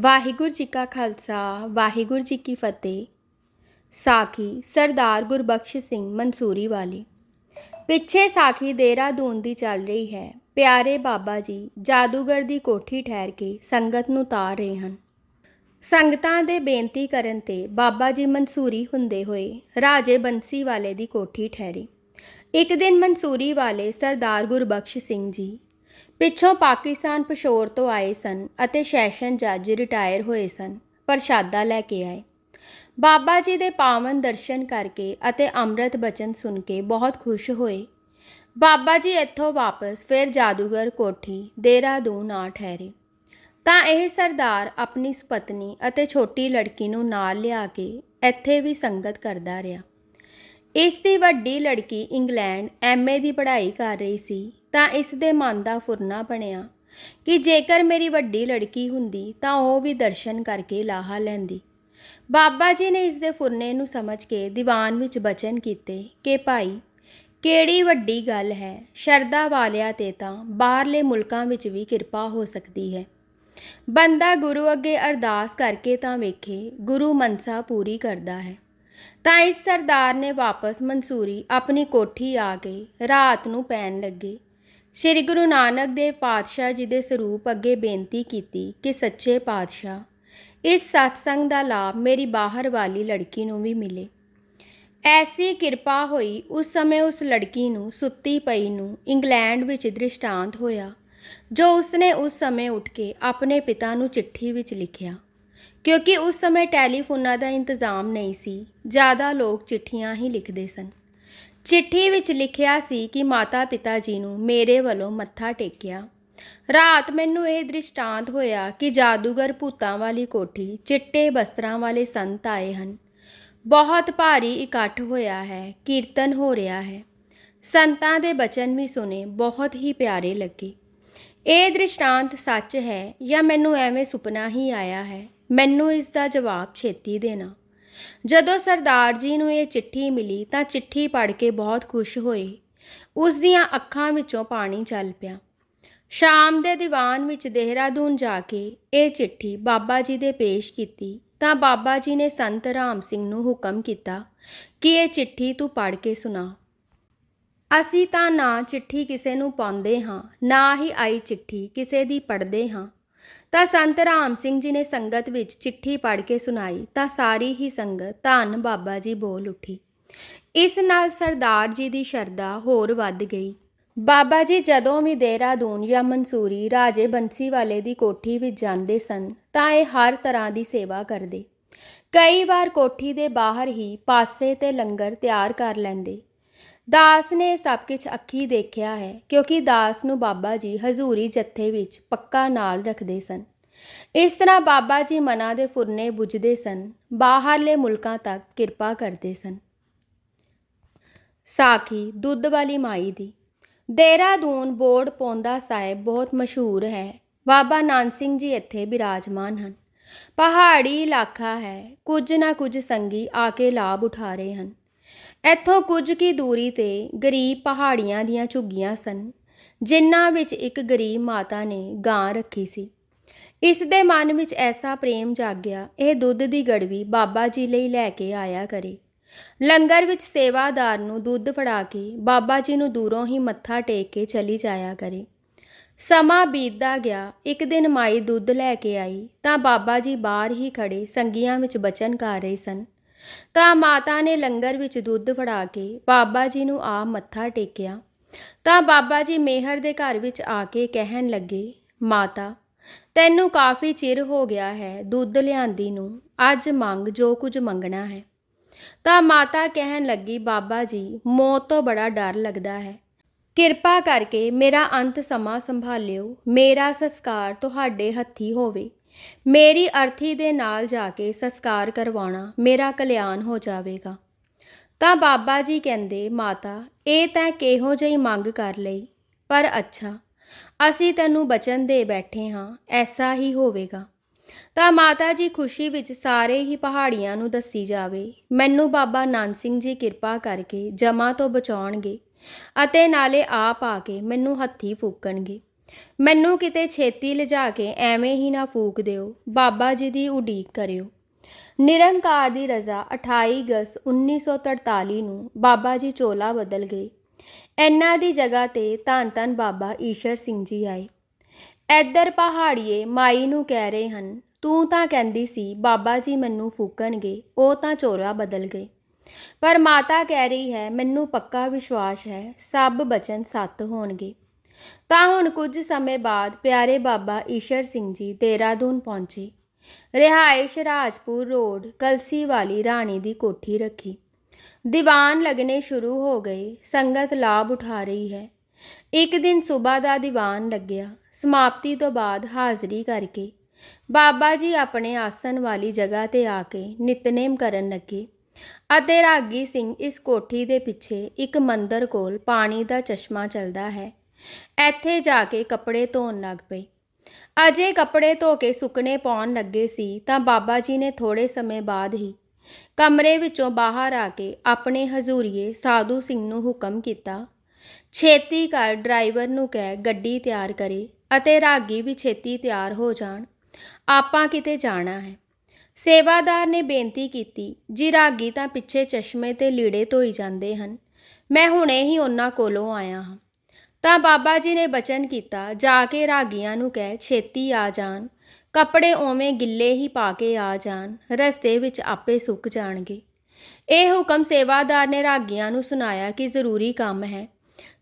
ਵਾਹਿਗੁਰੂ ਜੀ ਕਾ ਖਾਲਸਾ, ਵਾਹਿਗੁਰੂ ਜੀ ਕੀ ਫਤਿਹ। ਸਾਖੀ ਸਰਦਾਰ ਗੁਰਬਖਸ਼ ਸਿੰਘ ਮਨਸੂਰੀ ਵਾਲੀ। ਪਿੱਛੇ ਸਾਖੀ ਦੇਹਰਾਦੂਨ ਦੀ ਚੱਲ ਰਹੀ ਹੈ। ਪਿਆਰੇ ਬਾਬਾ ਜੀ ਜਾਦੂਗਰ ਦੀ ਕੋਠੀ ਠਹਿਰ ਕੇ ਸੰਗਤ ਨੂੰ ਤਾਰ ਰਹੇ ਹਨ। ਸੰਗਤਾਂ ਦੇ ਬੇਨਤੀ ਕਰਨ ਤੇ ਬਾਬਾ ਜੀ ਮਨਸੂਰੀ ਹੁੰਦੇ ਹੋਏ ਰਾਜੇ ਬੰਸੀ ਵਾਲੇ ਦੀ ਕੋਠੀ ਠਹਿਰੀ। ਇੱਕ ਦਿਨ ਮਨਸੂਰੀ ਵਾਲੇ ਸਰਦਾਰ ਗੁਰਬਖਸ਼ ਸਿੰਘ ਜੀ ਪਿੱਛੋਂ ਪਾਕਿਸਤਾਨ ਪਸ਼ੌਰ ਤੋਂ ਆਏ ਸਨ ਅਤੇ ਸੈਸ਼ਨ ਜੱਜ ਰਿਟਾਇਰ ਹੋਏ ਸਨ, ਪ੍ਰਸ਼ਾਦਾ ਲੈ ਕੇ ਆਏ। ਬਾਬਾ ਜੀ ਦੇ ਪਾਵਨ ਦਰਸ਼ਨ ਕਰਕੇ ਅਤੇ ਅੰਮ੍ਰਿਤ ਬਚਨ ਸੁਣ ਕੇ ਬਹੁਤ ਖੁਸ਼ ਹੋਏ। ਬਾਬਾ ਜੀ ਇੱਥੋਂ ਵਾਪਸ ਫਿਰ ਜਾਦੂਗਰ ਕੋਠੀ, ਦੇਹਰਾਦੂਨ ਆ ਠਹਿਰੇ। ਤਾਂ ਇਹ ਸਰਦਾਰ ਆਪਣੀ ਸੁਪਤਨੀ ਅਤੇ ਛੋਟੀ ਲੜਕੀ ਨੂੰ ਨਾਲ ਲਿਆ ਕੇ ਇੱਥੇ ਵੀ ਸੰਗਤ ਕਰਦਾ ਰਿਹਾ। ਇਸ ਦੀ ਵੱਡੀ ਲੜਕੀ ਇੰਗਲੈਂਡ ਐਮਏ ਦੀ ਪੜ੍ਹਾਈ ਕਰ ਰਹੀ ਸੀ। ਤਾਂ ਇਸ ਦੇ ਮਨ ਦਾ ਫੁਰਨਾ ਬਣਿਆ ਕਿ ਜੇਕਰ ਮੇਰੀ ਵੱਡੀ ਲੜਕੀ ਹੁੰਦੀ ਤਾਂ ਉਹ ਵੀ ਦਰਸ਼ਨ ਕਰਕੇ ਲਾਹਾ ਲੈਂਦੀ। ਬਾਬਾ ਜੀ ਨੇ ਇਸ ਦੇ ਫੁਰਨੇ ਨੂੰ ਸਮਝ ਕੇ ਦੀਵਾਨ ਵਿੱਚ ਬਚਨ ਕੀਤੇ ਕਿ ਭਾਈ, ਕਿਹੜੀ ਵੱਡੀ ਗੱਲ ਹੈ, ਸ਼ਰਧਾ ਵਾਲਿਆਂ ਤੇ ਤਾਂ ਬਾਹਰਲੇ ਮੁਲਕਾਂ ਵਿੱਚ ਵੀ ਕਿਰਪਾ ਹੋ ਸਕਦੀ ਹੈ। ਬੰਦਾ ਗੁਰੂ ਅੱਗੇ ਅਰਦਾਸ ਕਰਕੇ ਤਾਂ ਵੇਖੇ ਗੁਰੂ ਮਨਸਾ ਪੂਰੀ ਕਰਦਾ ਹੈ। ਤਾਂ ਇਸ ਸਰਦਾਰ ਨੇ ਵਾਪਸ ਮਨਸੂਰੀ ਆਪਣੀ ਕੋਠੀ ਆ ਕੇ ਰਾਤ ਨੂੰ ਪੈਣ ਲੱਗੇ। ਸ੍ਰੀ ਗੁਰੂ ਨਾਨਕ ਦੇਵ ਪਾਤਸ਼ਾਹ ਜੀ ਦੇ ਸਰੂਪ ਅੱਗੇ ਬੇਨਤੀ ਕੀਤੀ ਕਿ ਸੱਚੇ ਪਾਤਸ਼ਾਹ, ਇਸ ਸਤਸੰਗ ਦਾ ਲਾਭ ਮੇਰੀ ਬਾਹਰ ਵਾਲੀ ਲੜਕੀ ਨੂੰ ਵੀ ਮਿਲੇ। ਐਸੀ ਕਿਰਪਾ ਹੋਈ ਉਸ ਸਮੇਂ ਉਸ ਲੜਕੀ ਨੂੰ ਸੁੱਤੀ ਪਈ ਨੂੰ ਇੰਗਲੈਂਡ ਵਿੱਚ ਦ੍ਰਿਸ਼ਟਾਂਤ ਹੋਇਆ, ਜੋ ਉਸਨੇ ਉਸ ਸਮੇਂ ਉੱਠ ਕੇ ਆਪਣੇ ਪਿਤਾ ਨੂੰ ਚਿੱਠੀ ਵਿੱਚ ਲਿਖਿਆ। ਕਿਉਂਕਿ ਉਸ ਸਮੇਂ ਟੈਲੀਫੋਨਾਂ ਦਾ ਇੰਤਜ਼ਾਮ ਨਹੀਂ ਸੀ, ਜ਼ਿਆਦਾ ਲੋਕ ਚਿੱਠੀਆਂ ਹੀ ਲਿਖਦੇ ਸਨ। ਚਿੱਠੀ ਵਿੱਚ ਲਿਖਿਆ ਸੀ ਕਿ ਮਾਤਾ ਪਿਤਾ ਜੀ ਨੂੰ ਮੇਰੇ ਵੱਲੋਂ ਮੱਥਾ ਟੇਕਿਆ। ਰਾਤ ਮੈਨੂੰ ਇਹ ਦ੍ਰਿਸ਼ਟਾਂਤ ਹੋਇਆ ਕਿ ਜਾਦੂਗਰ ਭੂਤਾਂ ਵਾਲੀ ਕੋਠੀ, ਚਿੱਟੇ ਬਸਤਰਾਂ ਵਾਲੇ ਸੰਤ ਆਏ ਹਨ। ਬਹੁਤ ਭਾਰੀ ਇਕੱਠ ਹੋਇਆ ਹੈ, ਕੀਰਤਨ ਹੋ ਰਿਹਾ ਹੈ। ਸੰਤਾਂ ਦੇ ਬਚਨ ਵੀ ਸੁਨੇ ਬਹੁਤ ਹੀ ਪਿਆਰੇ ਲੱਗੇ। ਇਹ ਦ੍ਰਿਸ਼ਟਾਂਤ ਸੱਚ ਹੈ ਜਾਂ ਮੈਨੂੰ ਐਵੇਂ ਸੁਪਨਾ ਹੀ ਆਇਆ ਹੈ? ਮੈਨੂੰ ਇਸ ਦਾ ਜਵਾਬ ਛੇਤੀ ਦੇਣਾ। ਜਦੋਂ ਸਰਦਾਰ ਜੀ ਨੂੰ ਇਹ ਚਿੱਠੀ ਮਿਲੀ ਤਾਂ ਚਿੱਠੀ ਪੜ੍ਹ ਕੇ ਬਹੁਤ ਖੁਸ਼ ਹੋਏ। ਉਸ ਦੀਆਂ ਅੱਖਾਂ ਵਿੱਚੋਂ ਪਾਣੀ ਚੱਲ ਪਿਆ। ਸ਼ਾਮ ਦੇ ਦੀਵਾਨ ਵਿੱਚ ਦੇਹਰਾਦੂਨ ਜਾ ਕੇ ਇਹ ਚਿੱਠੀ ਬਾਬਾ ਜੀ ਦੇ ਪੇਸ਼ ਕੀਤੀ ਤਾਂ ਬਾਬਾ ਜੀ ਨੇ ਸੰਤ ਰਾਮ ਸਿੰਘ ਨੂੰ ਹੁਕਮ ਕੀਤਾ ਕਿ ਇਹ ਚਿੱਠੀ ਤੂੰ ਪੜ੍ਹ ਕੇ ਸੁਣਾ। ਅਸੀਂ ਤਾਂ ਨਾ ਚਿੱਠੀ ਕਿਸੇ ਨੂੰ ਪਾਉਂਦੇ ਹਾਂ, ਨਾ ਹੀ ਆਈ ਚਿੱਠੀ ਕਿਸੇ ਦੀ ਪੜ੍ਹਦੇ ਹਾਂ। ਤਾਂ ਸੰਤ ਰਾਮ ਸਿੰਘ ਜੀ ਨੇ ਸੰਗਤ ਵਿੱਚ ਚਿੱਠੀ ਪੜ੍ਹ ਕੇ ਸੁਣਾਈ, ਤਾਂ ਸਾਰੀ ਹੀ ਸੰਗਤ ਧੰਨ ਬਾਬਾ ਜੀ ਬੋਲ ਉੱਠੀ। ਇਸ ਨਾਲ ਸਰਦਾਰ ਜੀ ਦੀ ਸ਼ਰਧਾ ਹੋਰ ਵੱਧ ਗਈ। ਬਾਬਾ ਜੀ ਜਦੋਂ ਵੀ ਦੇਹਰਾਦੂਨ ਜਾਂ ਮਨਸੂਰੀ ਰਾਜੇ ਬੰਸੀ ਵਾਲੇ ਦੀ ਕੋਠੀ ਵਿੱਚ ਜਾਂਦੇ ਸਨ, ਤਾਂ ਇਹ ਹਰ ਤਰ੍ਹਾਂ ਦੀ ਸੇਵਾ ਕਰਦੇ। ਕਈ ਵਾਰ ਕੋਠੀ ਦੇ ਬਾਹਰ ਹੀ ਪਾਸੇ ਤੇ ਲੰਗਰ ਤਿਆਰ ਕਰ ਲੈਂਦੇ। ਦਾਸ ਨੇ ਸਭ ਕੁਝ ਅੱਖੀ ਦੇਖਿਆ ਹੈ, ਕਿਉਂਕਿ ਦਾਸ ਨੂੰ ਬਾਬਾ ਜੀ ਹਜ਼ੂਰੀ ਜੱਥੇ ਵਿੱਚ ਪੱਕਾ ਨਾਲ ਰੱਖਦੇ ਸਨ। ਇਸ ਤਰ੍ਹਾਂ ਬਾਬਾ ਜੀ ਮਨਾਂ ਦੇ ਫੁਰਨੇ ਬੁੱਝਦੇ ਸਨ, ਬਾਹਰਲੇ ਮੁਲਕਾਂ ਤੱਕ ਕਿਰਪਾ ਕਰਦੇ ਸਨ। ਸਾਖੀ ਦੁੱਧ ਵਾਲੀ ਮਾਈ ਦੀ। ਦੇਹਰਾਦੂਨ ਬੋਰਡ ਪੌਂਦਾ ਸਾਹਿਬ ਬਹੁਤ ਮਸ਼ਹੂਰ ਹੈ। ਬਾਬਾ ਨਾਨਕ ਸਿੰਘ ਜੀ ਇੱਥੇ ਬਿਰਾਜਮਾਨ ਹਨ। ਪਹਾੜੀ ਇਲਾਕਾ ਹੈ, ਕੁਝ ਨਾ ਕੁਝ ਸੰਗੀ ਆ ਕੇ ਲਾਭ ਉਠਾ ਰਹੇ ਹਨ। ਇੱਥੋਂ ਕੁਝ ਕੀ ਦੂਰੀ ਤੇ ਗਰੀਬ ਪਹਾੜੀਆਂ ਦੀਆਂ ਝੁੱਗੀਆਂ ਸਨ, ਜਿਨ੍ਹਾਂ ਵਿੱਚ ਇੱਕ ਗਰੀਬ ਮਾਤਾ ਨੇ ਗਾਂ ਰੱਖੀ ਸੀ। ਇਸ ਦੇ ਮਨ ਵਿੱਚ ਐਸਾ ਪ੍ਰੇਮ ਜਾਗਿਆ, ਇਹ ਦੁੱਧ ਦੀ ਗੜਵੀ ਬਾਬਾ ਜੀ ਲਈ ਲੈ ਕੇ ਆਇਆ ਕਰੇ। ਲੰਗਰ ਵਿੱਚ ਸੇਵਾਦਾਰ ਨੂੰ ਦੁੱਧ ਫੜਾ ਕੇ ਬਾਬਾ ਜੀ ਨੂੰ ਦੂਰੋਂ ਹੀ ਮੱਥਾ ਟੇਕ ਕੇ ਚਲੀ ਜਾਇਆ ਕਰੇ। ਸਮਾਂ ਬੀਤਦਾ ਗਿਆ, ਇੱਕ ਦਿਨ ਮਾਈ ਦੁੱਧ ਲੈ ਕੇ ਆਈ, ਤਾਂ ਬਾਬਾ ਜੀ ਬਾਹਰ ਹੀ ਖੜੇ ਸੰਗੀਆਂ ਵਿੱਚ ਬਚਨ ਕਰ ਰਹੇ ਸਨ। ਤਾਂ ਮਾਤਾ ਨੇ ਲੰਗਰ ਵਿੱਚ ਦੁੱਧ ਫੜਾ ਕੇ ਬਾਬਾ ਜੀ ਨੂੰ ਆ ਮੱਥਾ ਟੇਕਿਆ। ਤਾਂ ਬਾਬਾ ਜੀ ਮੇਹਰ ਦੇ ਘਰ ਵਿੱਚ ਆ ਕੇ ਕਹਿਣ ਲੱਗੇ, ਮਾਤਾ, ਤੈਨੂੰ ਕਾਫੀ ਚਿਰ ਹੋ ਗਿਆ ਹੈ ਦੁੱਧ ਲਿਆਂਦੀ ਨੂੰ, ਅੱਜ ਮੰਗ ਜੋ ਕੁਝ ਮੰਗਣਾ ਹੈ। ਤਾਂ ਮਾਤਾ ਕਹਿਣ ਲੱਗੀ, ਬਾਬਾ ਜੀ, ਮੌਤ ਤੋਂ ਬੜਾ ਡਰ ਲੱਗਦਾ ਹੈ। ਕਿਰਪਾ ਕਰਕੇ ਮੇਰਾ ਅੰਤ ਸਮਾਂ ਸੰਭਾਲਿਓ, ਮੇਰਾ ਸੰਸਕਾਰ ਤੁਹਾਡੇ ਹੱਥੀ ਹੋਵੇ। ਮੇਰੀ ਅਰਥੀ ਦੇ ਨਾਲ ਜਾ ਕੇ ਸੰਸਕਾਰ ਕਰਵਾਉਣਾ ਮੇਰਾ ਕਲਿਆਣ ਹੋ ਜਾਵੇਗਾ। ਤਾਂ ਬਾਬਾ ਜੀ ਕਹਿੰਦੇ, ਮਾਤਾ, ਇਹ ਤਾਂ ਕਿਹੋ ਜਿਹੀ ਮੰਗ ਕਰ ਲਈ? ਪਰ ਅੱਛਾ, ਅਸੀਂ ਤੈਨੂੰ ਬਚਨ ਦੇ ਬੈਠੇ ਹਾਂ, ਐਸਾ ਹੀ ਹੋਵੇਗਾ। ਤਾਂ ਮਾਤਾ ਜੀ ਖੁਸ਼ੀ ਵਿੱਚ ਸਾਰੇ ਹੀ ਪਹਾੜੀਆਂ ਨੂੰ ਦੱਸੀ ਜਾਵੇ, ਮੈਨੂੰ ਬਾਬਾ ਨਾਨਕ ਸਿੰਘ ਜੀ ਕਿਰਪਾ ਕਰਕੇ ਜਮਾ ਤੋਂ ਬਚਾਉਣਗੇ ਅਤੇ ਨਾਲੇ ਆਪ ਆ ਕੇ ਮੈਨੂੰ ਹੱਥੀ ਫੂਕਣਗੇ। ਮੈਨੂੰ ਕਿਤੇ ਛੇਤੀ ਲਿਜਾ ਕੇ ਐਵੇਂ ਹੀ ਨਾ ਫੂਕ ਦਿਓ, ਬਾਬਾ ਜੀ ਦੀ ਉਡੀਕ ਕਰਿਓ। ਨਿਰੰਕਾਰ ਦੀ ਰਜ਼ਾ 28 ਅਗਸਤ 1943 ਨੂੰ ਬਾਬਾ ਜੀ ਚੋਲਾ ਬਦਲ ਗਏ। ਇਹਨਾਂ ਦੀ ਜਗ੍ਹਾ ਤੇ ਧੰਨ ਧੰਨ ਬਾਬਾ ਈਸ਼ਰ ਸਿੰਘ ਜੀ ਆਏ। ਐਦਰ ਪਹਾੜੀਏ ਮਾਈ ਨੂੰ ਕਹਿ ਰਹੇ ਹਨ, ਤੂੰ ਤਾਂ ਕਹਿੰਦੀ ਸੀ ਬਾਬਾ ਜੀ ਮੈਨੂੰ ਫੂਕਣਗੇ, ਉਹ ਤਾਂ ਚੋਲਾ ਬਦਲ ਗਏ। ਪਰ ਮਾਤਾ ਕਹਿ ਰਹੀ ਹੈ, ਮੈਨੂੰ ਪੱਕਾ ਵਿਸ਼ਵਾਸ ਹੈ, ਸਭ ਬਚਨ ਸੱਤ ਹੋਣਗੇ। ਤਾਂ ਹੁਣ ਕੁਝ ਸਮੇਂ ਬਾਅਦ ਪਿਆਰੇ ਬਾਬਾ ਈਸ਼ਰ ਸਿੰਘ ਜੀ ਦੇਹਰਾਦੂਨ ਪਹੁੰਚੇ। ਰਿਹਾਇਸ਼ ਰਾਜਪੁਰ ਰੋਡ ਕਲਸੀ ਵਾਲੀ ਰਾਣੀ ਦੀ ਕੋਠੀ ਰੱਖੀ। ਦੀਵਾਨ ਲੱਗਣੇ ਸ਼ੁਰੂ ਹੋ ਗਏ, ਸੰਗਤ ਲਾਭ ਉਠਾ ਰਹੀ ਹੈ। ਇੱਕ ਦਿਨ ਸਵੇਰ ਦਾ ਦੀਵਾਨ ਲੱਗਿਆ, ਸਮਾਪਤੀ ਤੋਂ ਬਾਅਦ ਹਾਜ਼ਰੀ ਕਰਕੇ ਬਾਬਾ ਜੀ ਆਪਣੇ ਆਸਨ ਵਾਲੀ ਜਗ੍ਹਾ ਤੇ ਆ ਕੇ ਨਿਤਨੇਮ ਕਰਨ ਲੱਗੇ ਅਤੇ ਰਾਗੀ ਸਿੰਘ ਇਸ ਕੋਠੀ ਦੇ ਪਿੱਛੇ ਇੱਕ ਮੰਦਰ ਕੋਲ ਪਾਣੀ ਦਾ ਚਸ਼ਮਾ ਚੱਲਦਾ ਹੈ। ਇੱਥੇ ਜਾ ਕੇ ਕੱਪੜੇ ਧੋਣ ਲੱਗ ਪਈ ਅਜੇ ਕੱਪੜੇ ਧੋ ਕੇ ਸੁੱਕਣੇ ਪਾਉਣ ਲੱਗੇ ਸੀ ਤਾਂ ਬਾਬਾ ਜੀ ਨੇ ਥੋੜੇ ਸਮੇਂ ਬਾਅਦ ਹੀ ਕਮਰੇ ਵਿੱਚੋਂ ਬਾਹਰ ਆ ਕੇ ਆਪਣੇ ਹਜ਼ੂਰੀਏ ਸਾਧੂ ਸਿੰਘ ਨੂੰ ਹੁਕਮ ਕੀਤਾ, ਛੇਤੀ ਕਰ ਡਰਾਈਵਰ ਨੂੰ ਕਹਿ ਗੱਡੀ ਤਿਆਰ ਕਰੇ ਅਤੇ ਰਾਗੀ ਵੀ ਛੇਤੀ ਤਿਆਰ ਹੋ ਜਾਣ, ਆਪਾਂ ਕਿਤੇ ਜਾਣਾ ਹੈ। ਸੇਵਾਦਾਰ ਨੇ ਬੇਨਤੀ ਕੀਤੀ, ਜੀ ਰਾਗੀ ਤਾਂ ਪਿੱਛੇ ਚਸ਼ਮੇ ਤੇ ਲੀੜੇ ਧੋਈ ਜਾਂਦੇ ਹਨ, ਮੈਂ ਹੁਣੇ ਹੀ ਉਹਨਾਂ ਕੋਲੋਂ ਆਇਆ ਹਾਂ। ਤਾਂ ਬਾਬਾ ਜੀ ਨੇ ਬਚਨ ਕੀਤਾ, ਜਾ ਕੇ ਰਾਗੀਆਂ ਨੂੰ ਕਹਿ, ਛੇਤੀ ਆ ਜਾਣ। ਕੱਪੜੇ ਓਵੇਂ ਗਿੱਲੇ ਹੀ ਪਾ ਕੇ ਆ ਜਾਣ, ਰਸਤੇ ਵਿੱਚ ਆਪੇ ਸੁੱਕ ਜਾਣਗੇ। ਇਹ ਹੁਕਮ ਸੇਵਾਦਾਰ ਨੇ ਰਾਗੀਆਂ ਨੂੰ ਸੁਣਾਇਆ ਕਿ ਜ਼ਰੂਰੀ ਕੰਮ ਹੈ।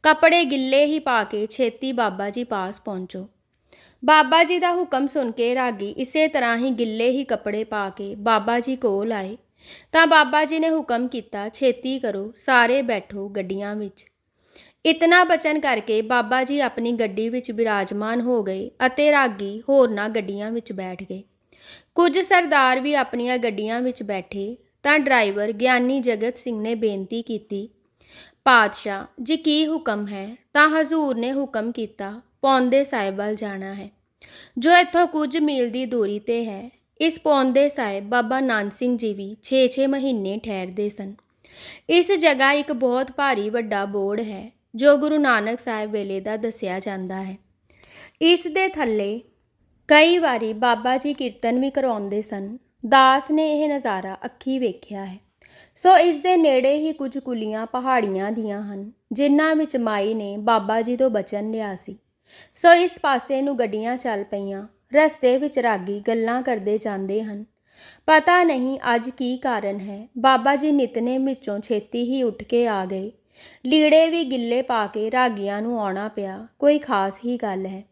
ਕੱਪੜੇ ਗਿੱਲੇ ਹੀ ਪਾ ਕੇ ਛੇਤੀ ਬਾਬਾ ਜੀ ਪਾਸ ਪਹੁੰਚੋ। ਬਾਬਾ ਜੀ ਦਾ ਹੁਕਮ ਸੁਣ ਕੇ ਰਾਗੀ ਇਸੇ ਤਰ੍ਹਾਂ ਹੀ ਗਿੱਲੇ ਹੀ ਕੱਪੜੇ ਪਾ ਕੇ ਬਾਬਾ ਜੀ ਕੋਲ ਆਏ। ਤਾਂ ਬਾਬਾ ਜੀ ਨੇ ਹੁਕਮ ਕੀਤਾ, ਛੇਤੀ ਕਰੋ, ਸਾਰੇ ਬੈਠੋ ਗੱਡੀਆਂ ਵਿੱਚ। ਇਤਨਾ ਬਚਨ ਕਰਕੇ ਬਾਬਾ ਜੀ ਆਪਣੀ ਗੱਡੀ ਵਿੱਚ ਬਿਰਾਜਮਾਨ ਹੋ ਗਏ ਅਤੇ ਰਾਗੀ ਹੋਰਨਾਂ ਗੱਡੀਆਂ ਵਿੱਚ ਬੈਠ ਗਏ। ਕੁਝ ਸਰਦਾਰ ਵੀ ਆਪਣੀਆਂ ਗੱਡੀਆਂ ਵਿੱਚ ਬੈਠੇ ਤਾਂ ਡਰਾਈਵਰ ਗਿਆਨੀ ਜਗਤ ਸਿੰਘ ਨੇ ਬੇਨਤੀ ਕੀਤੀ, ਪਾਤਸ਼ਾਹ, ਜੀ ਕੀ ਹੁਕਮ ਹੈ, ਤਾਂ ਹਜ਼ੂਰ ਨੇ ਹੁਕਮ ਕੀਤਾ, ਪੌਂਦੇ ਸਾਹਿਬ ਵੱਲ ਜਾਣਾ ਹੈ। ਜੋ ਇੱਥੋਂ ਕੁਝ ਮੀਲ ਦੀ ਦੂਰੀ ਤੇ ਹੈ, ਇਸ ਪੌਂਦੇ ਸਾਹਿਬ ਬਾਬਾ ਨਾਨਕ ਸਿੰਘ ਜੀ ਵੀ 6-6 ਮਹੀਨੇ ਠਹਿਰਦੇ ਸਨ। ਇਸ ਜਗ੍ਹਾ ਇੱਕ ਬਹੁਤ ਭਾਰੀ ਵੱਡਾ ਬੋਰਡ ਹੈ ਜੋ ਗੁਰੂ ਨਾਨਕ ਸਾਹਿਬ ਵੇਲੇ ਦਾ ਦੱਸਿਆ ਜਾਂਦਾ ਹੈ। ਇਸ ਦੇ ਥੱਲੇ ਕਈ ਵਾਰੀ ਬਾਬਾ ਜੀ ਕੀਰਤਨ ਵੀ ਕਰਾਉਂਦੇ ਸਨ। ਦਾਸ ਨੇ ਇਹ ਨਜ਼ਾਰਾ ਅੱਖੀ ਵੇਖਿਆ ਹੈ। ਸੋ ਇਸ ਦੇ ਨੇੜੇ ਹੀ ਕੁਝ ਕੁਲੀਆਂ ਪਹਾੜੀਆਂ ਦੀਆਂ ਹਨ, ਜਿਨ੍ਹਾਂ ਵਿੱਚ ਮਾਈ ਨੇ ਬਾਬਾ ਜੀ ਤੋਂ ਬਚਨ ਲਿਆ ਸੀ। ਸੋ ਇਸ ਪਾਸੇ ਨੂੰ ਗੱਡੀਆਂ ਚੱਲ ਪਈਆਂ, ਰਸਤੇ ਵਿੱਚ ਰਾਗੀ ਗੱਲਾਂ ਕਰਦੇ ਜਾਂਦੇ ਹਨ। ਪਤਾ ਨਹੀਂ ਅੱਜ ਕੀ ਕਾਰਨ ਹੈ। ਬਾਬਾ ਜੀ ਨਿਤਨੇਮ ਵਿੱਚੋਂ ਛੇਤੀ ਹੀ ਉੱਠ ਕੇ ਆ ਗਏ। ਲੀੜੇ ਵੀ ਗਿੱਲੇ ਪਾ ਕੇ ਰਾਗੀਆਂ ਨੂੰ ਆਉਣਾ ਪਿਆ, ਕੋਈ ਖਾਸ ਹੀ ਗੱਲ ਹੈ।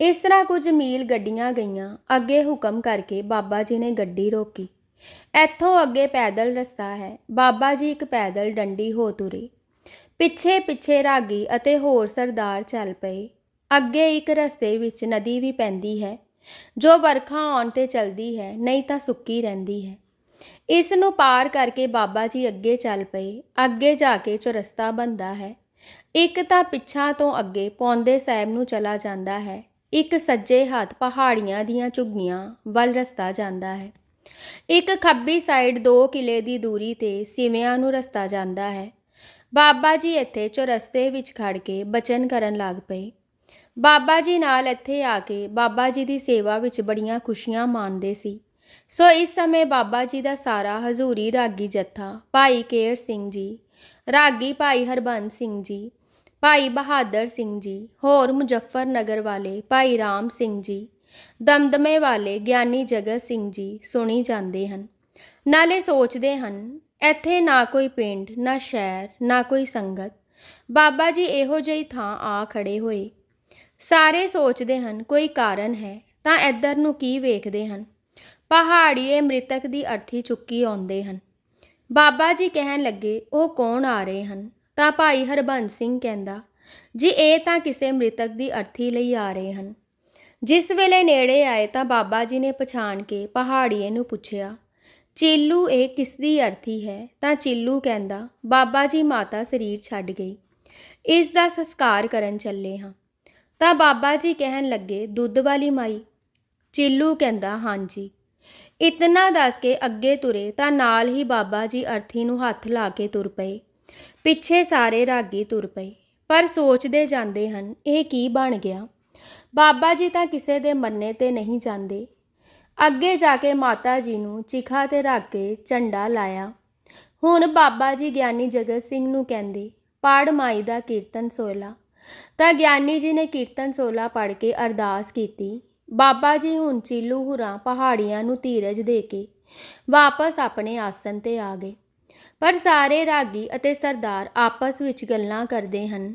ਇਸ ਤਰ੍ਹਾਂ ਕੁਝ ਮੀਲ ਗੱਡੀਆਂ ਗਈਆਂ, ਅੱਗੇ ਹੁਕਮ ਕਰਕੇ ਬਾਬਾ ਜੀ ਨੇ ਗੱਡੀ ਰੋਕੀ। ਇੱਥੋਂ ਅੱਗੇ ਪੈਦਲ ਰਸਤਾ ਹੈ, ਬਾਬਾ ਜੀ ਇੱਕ ਪੈਦਲ ਡੰਡੀ ਹੋ ਤੁਰੇ। ਪਿੱਛੇ ਪਿੱਛੇ ਰਾਗੀ ਅਤੇ ਹੋਰ ਸਰਦਾਰ ਚੱਲ ਪਏ। ਅੱਗੇ ਇੱਕ ਰਸਤੇ ਵਿੱਚ ਨਦੀ ਵੀ ਪੈਂਦੀ ਹੈ, ਜੋ ਵਰਖਾ ਆਉਣ ਤੇ ਚਲਦੀ ਹੈ, ਨਹੀਂ ਤਾਂ ਸੁੱਕੀ ਰਹਿੰਦੀ ਹੈ। ਇਸ ਨੂੰ ਪਾਰ ਕਰਕੇ ਬਾਬਾ ਜੀ ਅੱਗੇ ਚੱਲ ਪਏ। ਅੱਗੇ ਜਾ ਕੇ ਚੁਰਸਤਾ ਬੰਦਾ ਹੈ। ਇੱਕ ਤਾਂ ਪਿੱਛਾਂ ਤੋਂ ਅੱਗੇ ਪੌਂਦੇ ਸਾਹਿਬ ਨੂੰ ਚਲਾ ਜਾਂਦਾ ਹੈ। ਇੱਕ ਸੱਜੇ ਹੱਥ ਪਹਾੜੀਆਂ ਦੀਆਂ ਝੁੱਗੀਆਂ ਵੱਲ ਰਸਤਾ ਜਾਂਦਾ ਹੈ। ਇੱਕ ਖੱਬੀ ਸਾਈਡ 2 ਕਿਲੇ ਦੀ ਦੂਰੀ ਤੇ ਸਿਵਿਆਂ ਨੂੰ ਰਸਤਾ ਜਾਂਦਾ ਹੈ। ਬਾਬਾ ਜੀ ਇੱਥੇ ਚੁਰਸਤੇ ਵਿੱਚ ਖੜ ਕੇ ਬਚਨ ਕਰਨ ਲੱਗ ਪਏ। ਬਾਬਾ ਜੀ ਨਾਲ ਇੱਥੇ ਆ ਕੇ ਬਾਬਾ ਜੀ ਦੀ ਸੇਵਾ ਵਿੱਚ ਬੜੀਆਂ ਖੁਸ਼ੀਆਂ ਮਾਣਦੇ ਸੀ। ਸੋ ਇਸ ਸਮੇਂ ਬਾਬਾ ਜੀ ਦਾ ਸਾਰਾ ਹਜ਼ੂਰੀ ਰਾਗੀ ਜੱਥਾ, ਭਾਈ ਕੇਰ ਸਿੰਘ ਜੀ, ਰਾਗੀ ਭਾਈ ਹਰਬੰਸ ਸਿੰਘ ਜੀ, ਭਾਈ ਬਹਾਦਰ ਸਿੰਘ ਜੀ, ਹੋਰ ਮੁਜ਼ੱਫਰ ਨਗਰ ਵਾਲੇ ਭਾਈ ਰਾਮ ਸਿੰਘ ਜੀ, ਦਮਦਮੇ ਵਾਲੇ ਗਿਆਨੀ ਜਗਤ ਸਿੰਘ ਜੀ ਸੁਣੀ ਜਾਂਦੇ ਹਨ। ਨਾਲੇ ਸੋਚਦੇ ਹਨ, ਇੱਥੇ ਨਾ ਕੋਈ ਪਿੰਡ, ਨਾ ਸ਼ਹਿਰ, ਨਾ ਕੋਈ ਸੰਗਤ। ਬਾਬਾ ਜੀ ਇਹੋ ਜਿਹੀ ਥਾਂ ਆ ਖੜੇ ਹੋਏ। ਸਾਰੇ ਸੋਚਦੇ ਹਨ, ਕੋਈ ਕਾਰਨ ਹੈ, ਤਾਂ ਇੱਧਰ ਨੂੰ ਕੀ ਵੇਖਦੇ ਹਨ? ਪਹਾੜੀਏ ਮ੍ਰਿਤਕ ਦੀ ਅਰਥੀ ਚੁੱਕੀ ਆਉਂਦੇ ਹਨ। ਬਾਬਾ ਜੀ ਕਹਿਣ ਲੱਗੇ, ਉਹ ਕੌਣ ਆ ਰਹੇ ਹਨ? ਤਾਂ ਭਾਈ ਹਰਬੰਸ ਸਿੰਘ ਕਹਿੰਦਾ, ਜੀ, ਇਹ ਤਾਂ ਕਿਸੇ ਮ੍ਰਿਤਕ ਦੀ ਅਰਥੀ ਲਈ ਆ ਰਹੇ ਹਨ। ਜਿਸ ਵੇਲੇ ਨੇੜੇ ਆਏ ਤਾਂ ਬਾਬਾ ਜੀ ਨੇ ਪਛਾਣ ਕੇ ਪਹਾੜੀਏ ਨੂੰ ਪੁੱਛਿਆ, ਚੀਲੂ, ਇਹ ਕਿਸ ਦੀ ਅਰਥੀ ਹੈ? ਤਾਂ ਚੀਲੂ ਕਹਿੰਦਾ, ਬਾਬਾ ਜੀ ਮਾਤਾ ਸਰੀਰ ਛੱਡ ਗਈ। ਇਸ ਦਾ ਸੰਸਕਾਰ ਕਰਨ ਚੱਲੇ ਹਾਂ। ਤਾਂ ਬਾਬਾ ਜੀ ਕਹਿਣ ਲੱਗੇ, ਦੁੱਧ ਵਾਲੀ ਮਾਈ? ਚੀਲੂ ਕਹਿੰਦਾ, ਹਾਂਜੀ। ਇਤਨਾ ਦੱਸ ਕੇ ਅੱਗੇ ਤੁਰੇ ਤਾਂ ਨਾਲ ਹੀ ਬਾਬਾ ਜੀ ਅਰਥੀ ਨੂੰ ਹੱਥ ਲਾ ਕੇ ਤੁਰ ਪਏ। ਪਿੱਛੇ ਸਾਰੇ ਰਾਗੀ ਤੁਰ ਪਏ, ਪਰ ਸੋਚਦੇ ਜਾਂਦੇ ਹਨ, ਇਹ ਕੀ ਬਣ ਗਿਆ? ਬਾਬਾ ਜੀ ਤਾਂ ਕਿਸੇ ਦੇ ਮੰਨੇ ਤੇ ਨਹੀਂ ਜਾਂਦੇ। ਅੱਗੇ ਜਾ ਕੇ ਮਾਤਾ ਜੀ ਨੂੰ ਚਿਖਾ ਤੇ ਰੱਖ ਕੇ ਝੰਡਾ ਲਾਇਆ। ਹੁਣ ਬਾਬਾ ਜੀ ਗਿਆਨੀ ਜਗਤ ਸਿੰਘ ਨੂੰ ਕਹਿੰਦੇ, ਪਾੜ ਮਾਈ ਦਾ ਕੀਰਤਨ ਸੋਲਾ ਤਾਂ ਗਿਆਨੀ ਜੀ ਨੇ ਕੀਰਤਨ ਸੋਲਾ ਪੜ ਕੇ ਅਰਦਾਸ ਕੀਤੀ। ਬਾਬਾ ਜੀ ਹੁਣ ਚੀਲੂ ਹੁਰਾਂ ਪਹਾੜੀਆਂ ਨੂੰ ਧੀਰਜ ਦੇ ਕੇ ਵਾਪਸ ਆਪਣੇ ਆਸਨ ਤੇ ਆ ਗਏ। ਪਰ ਸਾਰੇ ਰਾਗੀ ਅਤੇ ਸਰਦਾਰ ਆਪਸ ਵਿੱਚ ਗੱਲਾਂ ਕਰਦੇ ਹਨ।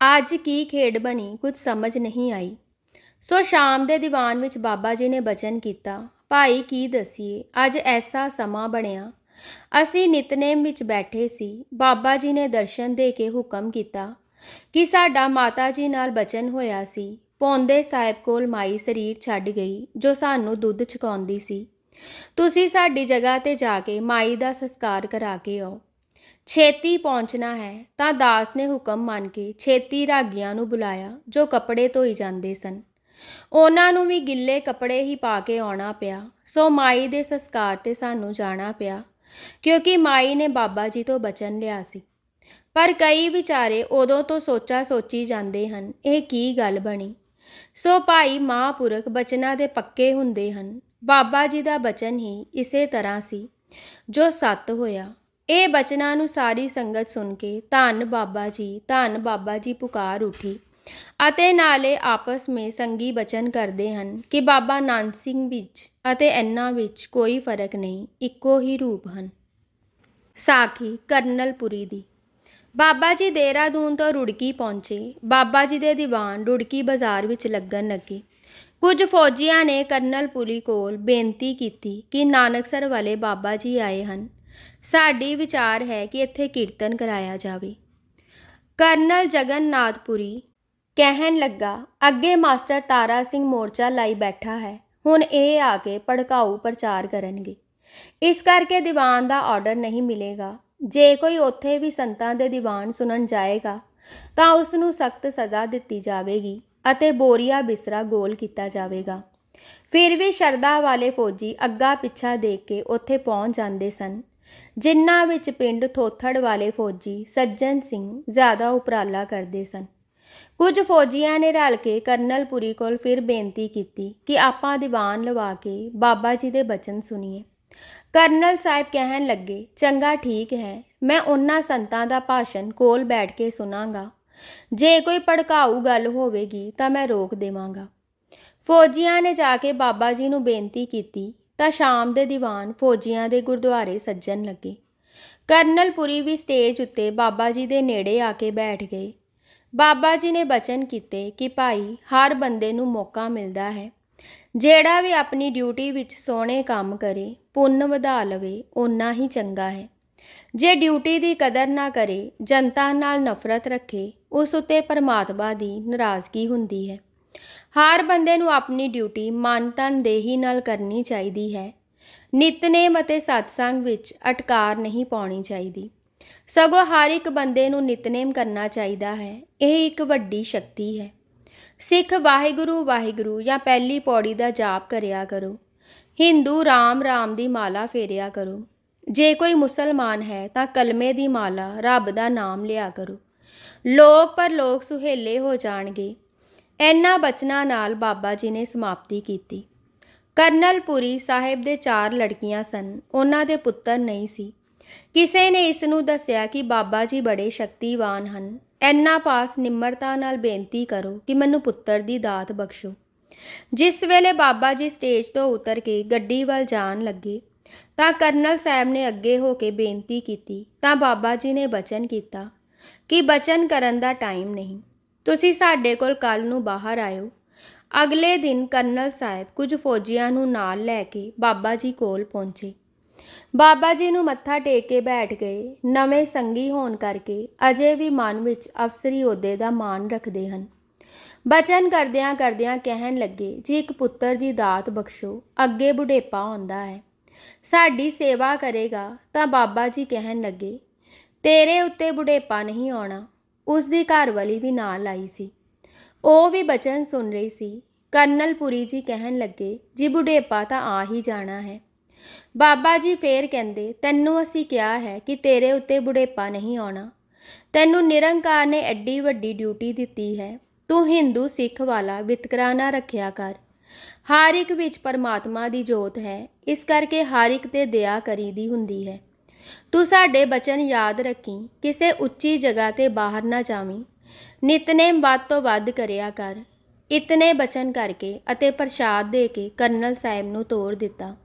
ਅੱਜ ਕੀ ਖੇਡ ਬਣੀ ਕੁਝ ਸਮਝ ਨਹੀਂ ਆਈ। ਸੋ ਸ਼ਾਮ ਦੇ ਦੀਵਾਨ ਵਿੱਚ ਬਾਬਾ ਜੀ ਨੇ ਬਚਨ ਕੀਤਾ, ਭਾਈ ਕੀ ਦਸੀਏ, ਅੱਜ ਐਸਾ ਸਮਾਂ ਬਣਿਆ। ਅਸੀਂ ਨਿਤਨੇਮ ਵਿੱਚ ਬੈਠੇ ਸੀ। ਬਾਬਾ ਜੀ ਨੇ ਦਰਸ਼ਨ ਦੇ ਕੇ ਹੁਕਮ ਕੀਤਾ ਕਿ ਸਾਡਾ ਮਾਤਾ ਜੀ ਨਾਲ ਬਚਨ ਹੋਇਆ ਸੀ। ਪੌਂਦੇ ਸਾਹਿਬ ਕੋਲ ਮਾਈ ਸਰੀਰ ਛੱਡ ਗਈ, ਜੋ ਸਾਨੂੰ ਦੁੱਧ ਛਕਾਉਂਦੀ ਸੀ। ਤੁਸੀਂ ਸਾਡੀ ਜਗ੍ਹਾ ਤੇ ਜਾ ਕੇ ਮਾਈ ਦਾ ਸੰਸਕਾਰ ਕਰਾ ਕੇ ਆਓ। ਛੇਤੀ ਪਹੁੰਚਣਾ ਹੈ, ਤਾਂ ਦਾਸ ਨੇ ਹੁਕਮ ਮੰਨ ਕੇ ਛੇਤੀ ਰਾਗੀਆਂ ਨੂੰ ਬੁਲਾਇਆ, ਜੋ ਕੱਪੜੇ ਧੋਈ ਜਾਂਦੇ ਸਨ। ਉਹਨਾਂ ਨੂੰ ਵੀ ਗਿੱਲੇ ਕੱਪੜੇ ਹੀ ਪਾ ਕੇ ਆਉਣਾ ਪਿਆ, ਸੋ ਮਾਈ ਦੇ ਸੰਸਕਾਰ ਤੇ ਸਾਨੂੰ ਜਾਣਾ ਪਿਆ, ਕਿਉਂਕਿ ਮਾਈ ਨੇ ਬਾਬਾ ਜੀ ਤੋਂ ਬਚਨ ਲਿਆ ਸੀ। ਪਰ ਕਈ ਵਿਚਾਰੇ ਉਦੋਂ ਤੋਂ ਸੋਚਾ ਸੋਚੀ ਜਾਂਦੇ ਹਨ, ਇਹ ਕੀ ਗੱਲ ਬਣੀ। ਸੋ ਭਾਈ ਮਹਾਂਪੁਰਖ ਬਚਨਾਂ ਦੇ ਪੱਕੇ ਹੁੰਦੇ ਹਨ। ਬਾਬਾ ਜੀ ਦਾ ਬਚਨ ਹੀ ਇਸੇ ਤਰ੍ਹਾਂ ਸੀ, ਜੋ ਸੱਤ ਹੋਇਆ। ਇਹ ਬਚਨਾਂ ਨੂੰ ਸਾਰੀ ਸੰਗਤ ਸੁਣ ਕੇ ਧੰਨ ਬਾਬਾ ਜੀ, ਧੰਨ ਬਾਬਾ ਜੀ ਪੁਕਾਰ ਉਠੀ ਅਤੇ ਨਾਲੇ ਆਪਸ ਵਿੱਚ ਸੰਗੀ ਬਚਨ ਕਰਦੇ ਹਨ ਕਿ ਬਾਬਾ ਨਾਨਕ ਸਿੰਘ ਵਿੱਚ ਅਤੇ ਇਹਨਾਂ ਵਿੱਚ ਕੋਈ ਫ਼ਰਕ ਨਹੀਂ, ਇੱਕੋ ਹੀ ਰੂਪ ਹਨ। ਸਾਖੀ ਕਰਨਲਪੁਰੀ ਦੀ। ਬਾਬਾ ਜੀ ਦੇਹਰਾਦੂਨ ਤੋਂ ਰੁੜਕੀ ਪਹੁੰਚੇ। ਬਾਬਾ ਜੀ ਦੇ ਦੀਵਾਨ ਰੁੜਕੀ ਬਾਜ਼ਾਰ ਵਿੱਚ ਲੱਗਣ ਲੱਗੇ। ਕੁਝ ਫੌਜੀਆਂ ਨੇ ਕਰਨਲ ਕਰਨਲਪੁਰੀ ਕੋਲ ਬੇਨਤੀ ਕੀਤੀ ਕਿ ਨਾਨਕਸਰ ਵਾਲੇ ਬਾਬਾ ਜੀ ਆਏ ਹਨ। ਸਾਡੀ ਵਿਚਾਰ ਹੈ ਕਿ ਇੱਥੇ ਕੀਰਤਨ ਕਰਾਇਆ ਜਾਵੇ। ਕਰਨਲ ਜਗਨਨਾਥਪੁਰੀ ਕਹਿਣ ਲੱਗਾ, ਅੱਗੇ ਮਾਸਟਰ ਤਾਰਾ ਸਿੰਘ ਮੋਰਚਾ ਲਾਈ ਬੈਠਾ ਹੈ। ਹੁਣ ਇਹ ਆ ਕੇ ਭੜਕਾਊ ਪ੍ਰਚਾਰ ਕਰਨਗੇ। ਇਸ ਕਰਕੇ ਦੀਵਾਨ ਦਾ ਆਰਡਰ ਨਹੀਂ ਮਿਲੇਗਾ। ਜੇ ਕੋਈ ਉੱਥੇ ਵੀ ਸੰਤਾਂ ਦੇ ਦੀਵਾਨ ਸੁਣਨ ਜਾਏਗਾ, ਤਾਂ ਉਸ ਨੂੰ ਸਖਤ ਸਜ਼ਾ ਦਿੱਤੀ ਜਾਵੇਗੀ ਅਤੇ ਬੋਰੀਆ ਬਿਸਰਾ ਗੋਲ ਕੀਤਾ ਜਾਵੇਗਾ। ਫਿਰ ਵੀ ਸ਼ਰਧਾ ਵਾਲੇ ਫੌਜੀ ਅੱਗਾ ਪਿੱਛਾ ਦੇਖ ਕੇ ਉੱਥੇ ਪਹੁੰਚ ਜਾਂਦੇ ਸਨ, ਜਿਨ੍ਹਾਂ ਵਿੱਚ ਪਿੰਡ ਥੋਥੜ ਵਾਲੇ ਫੌਜੀ ਸੱਜਣ ਸਿੰਘ ਜ਼ਿਆਦਾ ਉਪਰਾਲਾ ਕਰਦੇ ਸਨ। ਕੁਝ ਫੌਜੀਆਂ ਨੇ ਰਲ ਕੇ ਕਰਨਲ ਪੁਰੀ ਕੋਲ ਫਿਰ ਬੇਨਤੀ ਕੀਤੀ ਕਿ ਆਪਾਂ ਦੀਵਾਨ ਲਵਾ ਕੇ ਬਾਬਾ ਜੀ ਦੇ ਬਚਨ ਸੁਣੀਏ। ਕਰਨਲ ਸਾਹਿਬ ਕਹਿਣ ਲੱਗੇ, ਚੰਗਾ, ਠੀਕ ਹੈ, ਮੈਂ ਉਹਨਾਂ ਸੰਤਾਂ ਦਾ ਭਾਸ਼ਣ ਕੋਲ ਬੈਠ ਕੇ ਸੁਣਾਂਗਾ। ਜੇ ਕੋਈ ਭੜਕਾਊ ਗੱਲ ਹੋਵੇਗੀ ਤਾਂ ਮੈਂ ਰੋਕ ਦੇਵਾਂਗਾ। ਫੌਜੀਆਂ ਨੇ ਜਾ ਕੇ ਬਾਬਾ ਜੀ ਨੂੰ ਬੇਨਤੀ ਕੀਤੀ, ਤਾਂ ਸ਼ਾਮ ਦੇ ਦੀਵਾਨ ਫੌਜੀਆਂ ਦੇ ਗੁਰਦੁਆਰੇ ਸੱਜਣ ਲੱਗੇ। ਕਰਨਲ ਪੁਰੀ ਵੀ ਸਟੇਜ ਉੱਤੇ ਬਾਬਾ ਜੀ ਦੇ ਨੇੜੇ ਆ ਕੇ ਬੈਠ ਗਏ। ਬਾਬਾ ਜੀ ਨੇ ਬਚਨ ਕੀਤੇ ਕਿ, ਭਾਈ, ਹਰ ਬੰਦੇ ਨੂੰ ਮੌਕਾ ਮਿਲਦਾ ਹੈ। ਜਿਹੜਾ ਵੀ ਆਪਣੀ ਡਿਊਟੀ ਵਿੱਚ ਸੋਹਣੇ ਕੰਮ ਕਰੇ, ਪੁੰਨ ਵਧਾ ਲਵੇ, ਓਨਾ ਹੀ ਚੰਗਾ ਹੈ। ਜੇ ਡਿਊਟੀ ਦੀ ਕਦਰ ਨਾ ਕਰੇ, ਜਨਤਾ ਨਾਲ ਨਫ਼ਰਤ ਰੱਖੇ, ਉਸ ਉਤੇ ਪਰਮਾਤਮਾ ਦੀ ਨਾਰਾਜ਼ਗੀ ਹੁੰਦੀ ਹੈ। ਹਰ ਬੰਦੇ ਨੂੰ ਆਪਣੀ ਡਿਊਟੀ ਮਨ ਤਨ ਦੇਹੀ ਨਾਲ ਕਰਨੀ ਚਾਹੀਦੀ ਹੈ। ਨਿਤਨੇਮ ਅਤੇ ਸਤਸੰਗ ਵਿੱਚ ਅਟਕਾਰ ਨਹੀਂ ਪਾਉਣੀ ਚਾਹੀਦੀ। ਸਗੋਂ ਹਰ ਇੱਕ ਬੰਦੇ ਨੂੰ ਨਿਤਨੇਮ ਕਰਨਾ ਚਾਹੀਦਾ ਹੈ। ਇਹ ਇੱਕ ਵੱਡੀ ਸ਼ਕਤੀ ਹੈ। ਸਿੱਖ ਵਾਹਿਗੁਰੂ ਵਾਹਿਗੁਰੂ, ਜਾਂ ਪਹਿਲੀ ਪੌੜੀ ਦਾ ਜਾਪ ਕਰਿਆ ਕਰੋ। ਹਿੰਦੂ ਰਾਮ ਰਾਮ ਦੀ ਮਾਲਾ ਫੇਰਿਆ ਕਰੋ। ਜੇ ਕੋਈ ਮੁਸਲਮਾਨ ਹੈ ਤਾਂ ਕਲਮੇ ਦੀ ਮਾਲਾ ਰੱਬ ਦਾ ਨਾਮ ਲਿਆ ਕਰੋ। ਲੋਕ ਪਰ ਲੋਕ ਸੁਹੇਲੇ ਹੋ ਜਾਣਗੇ। ਇਹਨਾਂ ਬਚਨਾਂ ਨਾਲ ਬਾਬਾ ਜੀ ਨੇ ਸਮਾਪਤੀ ਕੀਤੀ। ਕਰਨਲਪੁਰੀ ਸਾਹਿਬ ਦੇ ਚਾਰ ਲੜਕੀਆਂ ਸਨ। ਉਹਨਾਂ ਦੇ ਪੁੱਤਰ ਨਹੀਂ ਸੀ। ਕਿਸੇ ਨੇ ਇਸ ਨੂੰ ਦੱਸਿਆ ਕਿ ਬਾਬਾ ਜੀ ਬੜੇ ਸ਼ਕਤੀਵਾਨ ਹਨ। ਐਨਾ ਪਾਸ ਨਿਮਰਤਾ ਨਾਲ ਬੇਨਤੀ ਕਰੋ ਕਿ ਮੈਨੂੰ ਪੁੱਤਰ ਦੀ ਦਾਤ ਬਖਸ਼ੋ। ਜਿਸ ਵੇਲੇ ਬਾਬਾ ਜੀ ਸਟੇਜ ਤੋਂ ਉਤਰ ਕੇ ਗੱਡੀ ਵੱਲ ਜਾਣ ਲੱਗੇ, ਤਾਂ ਕਰਨਲ ਸਾਹਿਬ ਨੇ ਅੱਗੇ ਹੋ ਕੇ ਬੇਨਤੀ ਕੀਤੀ, ਤਾਂ ਬਾਬਾ ਜੀ ਨੇ ਬਚਨ ਕੀਤਾ ਕਿ ਬਚਨ ਕਰਨ ਦਾ ਟਾਈਮ ਨਹੀਂ। ਤੁਸੀਂ ਸਾਡੇ ਕੋਲ ਕੱਲ ਨੂੰ ਬਾਹਰ ਆਇਓ। ਅਗਲੇ ਦਿਨ ਕਰਨਲ ਸਾਹਿਬ ਕੁਝ ਫੌਜੀਆਂ ਨੂੰ ਨਾਲ ਲੈ ਕੇ ਬਾਬਾ ਜੀ ਕੋਲ ਪਹੁੰਚੇ। ਬਾਬਾ ਜੀ ਨੂੰ ਮੱਥਾ ਟੇਕ ਕੇ ਬੈਠ ਗਏ। ਨਵੇਂ ਸੰਗੀ ਹੋਣ ਕਰਕੇ ਅਜੇ ਵੀ ਮਨ ਵਿੱਚ ਅਫਸਰੀ ਅਹੁਦੇ ਦਾ ਮਾਣ ਰੱਖਦੇ ਹਨ। ਬਚਨ ਕਰਦਿਆਂ ਕਰਦਿਆਂ ਕਹਿਣ ਲੱਗੇ, ਜੀ, ਇੱਕ ਪੁੱਤਰ ਦੀ ਦਾਤ ਬਖਸ਼ੋ, ਅੱਗੇ ਬੁਢੇਪਾ ਆਉਂਦਾ ਹੈ। ਸਾਡੀ ਸੇਵਾ ਕਰੇਗਾ। ਤਾਂ ਬਾਬਾ ਜੀ ਕਹਿਣ ਲੱਗੇ, ਤੇਰੇ ਉੱਤੇ ਬੁਢੇਪਾ ਨਹੀਂ ਆਉਣਾ। ਉਸ ਦੀ ਘਰ ਵੀ ਨਾਲ ਆਈ ਸੀ। ਉਹ ਵੀ ਬਚਨ ਸੁਣ ਰਹੀ ਸੀ। ਕਰਨਲਪੁਰੀ ਜੀ ਕਹਿਣ ਲੱਗੇ, ਜੀ, ਬੁਢੇਪਾ ਤਾਂ ਆ ਹੀ ਜਾਣਾ ਹੈ। ਬਾਬਾ ਜੀ ਫੇਰ ਕਹਿੰਦੇ, ਤੈਨੂੰ ਅਸੀਂ ਕਿਹਾ ਹੈ ਕਿ ਤੇਰੇ ਉੱਤੇ ਬੁਢੇਪਾ ਨਹੀਂ ਆਉਣਾ। ਤੈਨੂੰ ਨਿਰੰਕਾਰ ਨੇ ਐਡੀ ਵੱਡੀ ਡਿਊਟੀ ਦਿੱਤੀ ਹੈ। ਤੂੰ ਹਿੰਦੂ ਸਿੱਖ ਵਾਲਾ ਵਿਤਕਰਾ ਨਾ ਰੱਖਿਆ ਕਰ। ਹਰ ਇੱਕ ਵਿੱਚ ਪਰਮਾਤਮਾ ਦੀ ਜੋਤ ਹੈ। ਇਸ ਕਰਕੇ ਹਰ ਇੱਕ ਤੇ ਦਇਆ ਕਰੀਦੀ ਹੁੰਦੀ ਹੈ। ਤੂੰ ਸਾਡੇ ਬਚਨ ਯਾਦ ਰੱਖੀ, ਕਿਸੇ ਉੱਚੀ ਜਗ੍ਹਾ ਤੇ ਬਾਹਰ ਨਾ ਜਾਵੀਂ। ਨਿਤਨੇਮ ਵੱਧ ਤੋਂ ਵੱਧ ਕਰਿਆ ਕਰ। ਇਤਨੇ ਬਚਨ ਕਰਕੇ ਅਤੇ ਪ੍ਰਸ਼ਾਦ ਦੇ ਕੇ ਕਰਨਲ ਸਾਹਿਬ ਨੂੰ ਤੋੜ ਦਿੱਤਾ।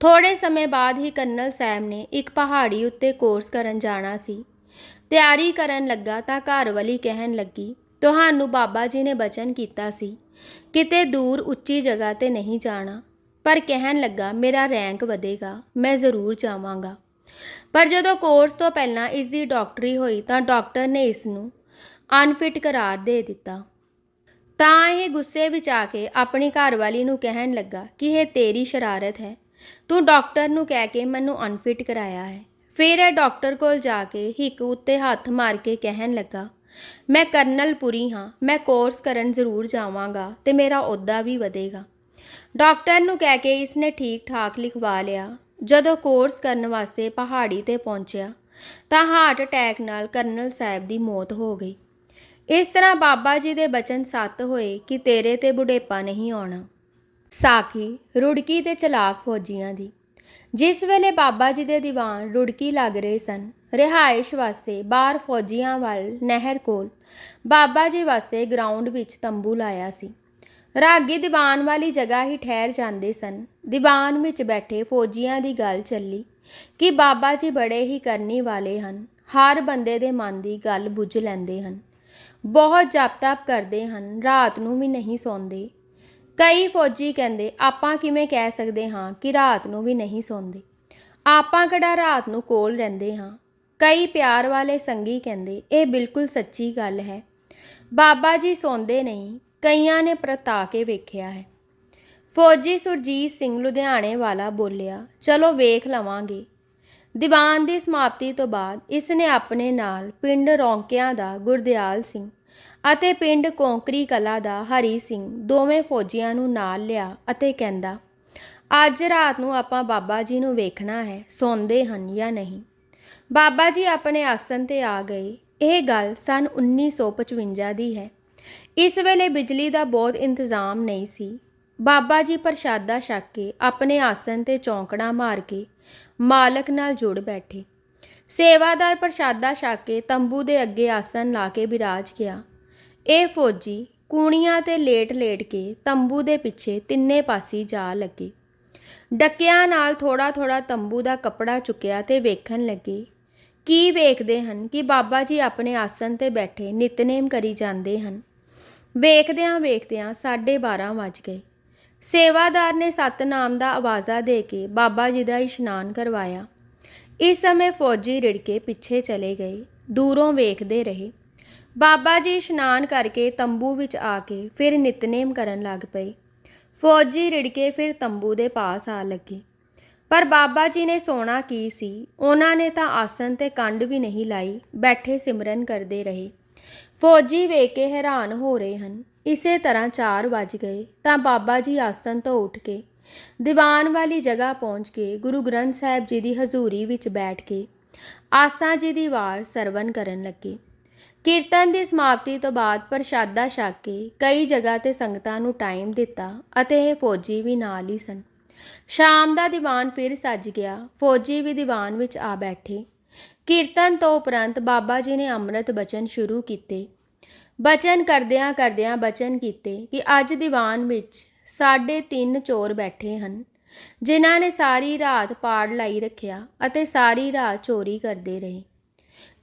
ਥੋੜੇ ਸਮੇਂ ਬਾਅਦ ਹੀ ਕਰਨਲ ਸਾਹਿਬ ਨੇ ਇੱਕ ਪਹਾੜੀ ਉੱਤੇ ਕੋਰਸ ਕਰਨ ਜਾਣਾ ਸੀ। ਤਿਆਰੀ ਕਰਨ ਲੱਗਾ ਤਾਂ ਘਰ ਵਾਲੀ ਕਹਿਣ ਲੱਗੀ, ਤੁਹਾਨੂੰ ਬਾਬਾ ਜੀ ਨੇ ਬਚਨ ਕੀਤਾ ਸੀ। ਕਿਤੇ ਦੂਰ ਉੱਚੀ ਜਗ੍ਹਾ ਤੇ ਨਹੀਂ ਜਾਣਾ। ਪਰ ਕਹਿਣ ਲੱਗਾ, ਮੇਰਾ ਰੈਂਕ ਵਧੇਗਾ, ਮੈਂ ਜ਼ਰੂਰ ਜਾਵਾਂਗਾ। ਪਰ ਜਦੋਂ ਕੋਰਸ ਤੋਂ ਪਹਿਲਾਂ ਇਸ ਦੀ ਡਾਕਟਰੀ ਹੋਈ ਤਾਂ ਡਾਕਟਰ ਨੇ ਇਸ ਨੂੰ ਅਨਫਿਟ ਕਰਾਰ ਦੇ ਦਿੱਤਾ। ਤਾਂ ਇਹ ਗੁੱਸੇ ਵਿੱਚ ਆ ਕੇ ਆਪਣੀ ਘਰਵਾਲੀ ਨੂੰ ਕਹਿਣ ਲੱਗਾ ਕਿ ਇਹ ਤੇਰੀ ਸ਼ਰਾਰਤ ਹੈ। ਤੂੰ ਡਾਕਟਰ ਨੂੰ ਕਹਿ ਕੇ ਮੈਨੂੰ ਅਨਫਿਟ ਕਰਾਇਆ ਹੈ। ਫਿਰ ਇਹ ਡਾਕਟਰ ਕੋਲ ਜਾ ਕੇ ਹਿੱਕ ਉੱਤੇ ਹੱਥ ਮਾਰ ਕੇ ਕਹਿਣ ਲੱਗਾ, ਮੈਂ ਕਰਨਲ ਪੁਰੀ ਹਾਂ, ਮੈਂ ਕੋਰਸ ਕਰਨ ਜ਼ਰੂਰ ਜਾਵਾਂਗਾ ਤੇ ਮੇਰਾ ਅਹੁਦਾ ਵੀ ਵਧੇਗਾ। ਡਾਕਟਰ ਨੂੰ ਕਹਿ ਕੇ ਇਸਨੇ ਠੀਕ ਠਾਕ ਲਿਖਵਾ ਲਿਆ। ਜਦੋਂ ਕੋਰਸ ਕਰਨ ਵਾਸਤੇ ਪਹਾੜੀ ਤੇ ਪਹੁੰਚਿਆ, ਤਾਂ ਹਾਰਟ ਅਟੈਕ ਨਾਲ ਕਰਨਲ ਸਾਹਿਬ ਦੀ ਮੌਤ ਹੋ ਗਈ। ਇਸ ਤਰ੍ਹਾਂ ਬਾਬਾ ਜੀ ਦੇ ਬਚਨ ਸੱਤ ਹੋਏ ਕਿ ਤੇਰੇ ਤੇ ਬੁਢੇਪਾ ਨਹੀਂ ਆਉਣਾ। ਸਾਖੀ ਰੁੜਕੀ ਤੇ ਚਲਾਕ ਫੌਜੀਆਂ ਦੀ। ਜਿਸ ਵੇਲੇ ਬਾਬਾ ਜੀ ਦੇ ਦੀਵਾਨ ਰੁੜਕੀ ਲੱਗ ਰਹੇ ਸਨ, ਰਿਹਾਇਸ਼ ਵਾਸਤੇ ਬਾਹਰ ਫੌਜੀਆਂ ਵੱਲ ਨਹਿਰ ਕੋਲ ਬਾਬਾ ਜੀ ਵਾਸਤੇ ਗਰਾਊਂਡ ਵਿੱਚ ਤੰਬੂ ਲਾਇਆ ਸੀ। ਰਾਗੀ ਦੀਵਾਨ ਵਾਲੀ ਜਗ੍ਹਾ ਹੀ ਠਹਿਰ ਜਾਂਦੇ ਸਨ। ਦੀਵਾਨ ਵਿੱਚ ਬੈਠੇ ਫੌਜੀਆਂ ਦੀ ਗੱਲ ਚੱਲੀ ਕਿ ਬਾਬਾ ਜੀ ਬੜੇ ਹੀ ਕਰਨੀ ਵਾਲੇ ਹਨ, ਹਰ ਬੰਦੇ ਦੇ ਮਨ ਦੀ ਗੱਲ ਬੁੱਝ ਲੈਂਦੇ ਹਨ। ਬਹੁਤ ਜਾਪ ਤਪ ਕਰਦੇ ਹਨ, ਰਾਤ ਨੂੰ ਵੀ ਨਹੀਂ ਸੌਂਦੇ। ਕਈ ਫੌਜੀ ਕਹਿੰਦੇ, ਆਪਾਂ ਕਿਵੇਂ ਕਹਿ ਸਕਦੇ ਹਾਂ ਕਿ ਰਾਤ ਨੂੰ ਵੀ ਨਹੀਂ ਸੌਂਦੇ? ਆਪਾਂ ਕਿਹੜਾ ਰਾਤ ਨੂੰ ਕੋਲ ਰਹਿੰਦੇ ਹਾਂ? ਕਈ ਪਿਆਰ ਵਾਲੇ ਸੰਗੀ ਕਹਿੰਦੇ, ਇਹ ਬਿਲਕੁਲ ਸੱਚੀ ਗੱਲ ਹੈ। ਬਾਬਾ ਜੀ ਸੌਂਦੇ ਨਹੀਂ, ਕਈਆਂ ਨੇ ਪ੍ਰਤਾ ਕੇ ਵੇਖਿਆ ਹੈ। ਫੌਜੀ ਸੁਰਜੀਤ ਸਿੰਘ ਲੁਧਿਆਣੇ ਵਾਲਾ ਬੋਲਿਆ, ਚਲੋ ਵੇਖ ਲਵਾਂਗੇ। ਦੀਵਾਨ ਦੀ ਸਮਾਪਤੀ ਤੋਂ ਬਾਅਦ, ਇਸ ਨੇ ਆਪਣੇ ਨਾਲ ਪਿੰਡ ਰੌਂਕਿਆਂ ਦਾ ਗੁਰਦਿਆਲ ਸਿੰਘ ਅਤੇ ਪਿੰਡ ਕੋਂਕਰੀ ਕਲਾ ਦਾ ਹਰੀ ਸਿੰਘ ਦੋਵੇਂ ਫੌਜੀਆਂ ਨੂੰ ਨਾਲ ਲਿਆ ਅਤੇ ਕਹਿੰਦਾ, ਅੱਜ ਰਾਤ ਨੂੰ ਆਪਾਂ ਬਾਬਾ ਜੀ ਨੂੰ ਵੇਖਣਾ ਹੈ, ਸੌਂਦੇ ਹਨ ਜਾਂ ਨਹੀਂ? ਬਾਬਾ ਜੀ ਆਪਣੇ ਆਸਨ ਤੇ ਆ ਗਏ। ਇਹ ਗੱਲ ਸਨ 1955 ਦੀ ਹੈ। ਇਸ ਵੇਲੇ ਬਿਜਲੀ ਦਾ ਬਹੁਤ ਇੰਤਜ਼ਾਮ ਨਹੀਂ ਸੀ। ਬਾਬਾ ਜੀ ਪ੍ਰਸ਼ਾਦਾ ਛਕ ਕੇ ਆਪਣੇ ਆਸਨ ਤੇ ਚੌਂਕੜਾ ਮਾਰ ਕੇ ਮਾਲਕ ਨਾਲ ਜੁੜ ਬੈਠੇ। ਸੇਵਾਦਾਰ ਪ੍ਰਸ਼ਾਦਾ ਛਕ ਕੇ ਤੰਬੂ ਦੇ ਅੱਗੇ ਆਸਨ ਲਾ ਕੇ ਬਿਰਾਜ ਗਿਆ। ਇਹ ਫੌਜੀ ਕੂਣੀਆਂ ਤੇ ਲੇਟ-ਲੇਟ ਕੇ ਤੰਬੂ ਦੇ ਪਿੱਛੇ ਤਿੰਨੇ ਪਾਸੇ ਜਾ ਲੱਗੇ। ਡੱਕਿਆਂ ਨਾਲ ਥੋੜਾ-ਥੋੜਾ ਤੰਬੂ ਦਾ ਕੱਪੜਾ ਚੁੱਕਿਆ ਤੇ ਵੇਖਣ ਲੱਗੇ। ਕੀ ਵੇਖਦੇ ਹਨ ਕਿ ਬਾਬਾ ਜੀ ਆਪਣੇ ਆਸਨ ਤੇ ਬੈਠੇ ਨਿਤਨੇਮ ਕਰੀ ਜਾਂਦੇ ਹਨ। ਵੇਖਦਿਆਂ ਵੇਖਦਿਆਂ 12:30 ਵੱਜ ਗਏ। ਸੇਵਾਦਾਰ ਨੇ ਸਤਨਾਮ ਦਾ ਆਵਾਜ਼ਾ ਦੇ ਕੇ ਬਾਬਾ ਜੀ ਦਾ ਇਸ਼ਨਾਨ ਕਰਵਾਇਆ। ਇਸ ਸਮੇਂ ਫੌਜੀ ਰਿੜਕੇ ਪਿੱਛੇ ਚਲੇ ਗਏ। ਦੂਰੋਂ ਵੇਖਦੇ ਰਹੇ। ਬਾਬਾ ਜੀ ਇਸ਼ਨਾਨ ਕਰਕੇ ਤੰਬੂ ਵਿੱਚ ਆ ਕੇ ਫਿਰ ਨਿਤਨੇਮ ਕਰਨ ਲੱਗ ਪਏ। ਫੌਜੀ ਰਿੜਕੇ ਫਿਰ ਤੰਬੂ ਦੇ ਪਾਸ ਆ ਲੱਗੇ। ਪਰ ਬਾਬਾ ਜੀ ਨੇ ਸੋਣਾ ਕੀ ਸੀ? ਉਹਨਾਂ ਨੇ ਤਾਂ ਆਸਨ ਤੇ ਕੰਡ ਵੀ ਨਹੀਂ ਲਾਈ, ਬੈਠੇ ਸਿਮਰਨ ਕਰਦੇ ਰਹੇ। ਫੌਜੀ ਵੇਖ ਕੇ ਹੈਰਾਨ ਹੋ ਰਹੇ ਹਨ। ਇਸੇ ਤਰ੍ਹਾਂ 4 ਵੱਜ ਗਏ, ਤਾਂ ਬਾਬਾ ਜੀ ਆਸਨ ਤੋਂ ਉੱਠ ਕੇ ਦੀਵਾਨ ਵਾਲੀ ਜਗ੍ਹਾ ਪਹੁੰਚ ਕੇ ਗੁਰੂ ਗ੍ਰੰਥ ਸਾਹਿਬ ਜੀ ਦੀ ਹਜ਼ੂਰੀ ਵਿੱਚ ਬੈਠ ਕੇ ਆਸਾ ਜੀ ਦੀ ਵਾਰ ਸਰਵਨ ਕਰਨ ਲੱਗੇ। ਕੀਰਤਨ ਦੀ ਸਮਾਪਤੀ ਤੋਂ ਬਾਅਦ ਪ੍ਰਸ਼ਾਦਾ ਛਕ ਕੇ ਕਈ ਜਗ੍ਹਾ ਤੇ ਸੰਗਤਾਂ ਨੂੰ ਟਾਈਮ ਦਿੱਤਾ ਅਤੇ ਇਹ ਫੌਜੀ ਵੀ ਨਾਲ ਹੀ ਸਨ। ਸ਼ਾਮ ਦਾ ਦੀਵਾਨ ਫਿਰ ਸੱਜ ਗਿਆ। ਫੌਜੀ ਵੀ ਦੀਵਾਨ ਵਿੱਚ ਆ ਬੈਠੇ। ਕੀਰਤਨ ਤੋਂ ਉਪਰੰਤ ਬਾਬਾ ਜੀ ਨੇ ਅੰਮ੍ਰਿਤ ਬਚਨ ਸ਼ੁਰੂ ਕੀਤੇ। ਬਚਨ ਕਰਦਿਆਂ ਕਰਦਿਆਂ ਬਚਨ ਕੀਤੇ ਕਿ ਅੱਜ ਦੀਵਾਨ ਵਿੱਚ ਸਾਢੇ ਤਿੰਨ ਚੋਰ ਬੈਠੇ ਹਨ, ਜਿਨ੍ਹਾਂ ਨੇ ਸਾਰੀ ਰਾਤ ਪਾੜ ਲਾਈ ਰੱਖਿਆ ਅਤੇ ਸਾਰੀ ਰਾਤ ਚੋਰੀ ਕਰਦੇ ਰਹੇ।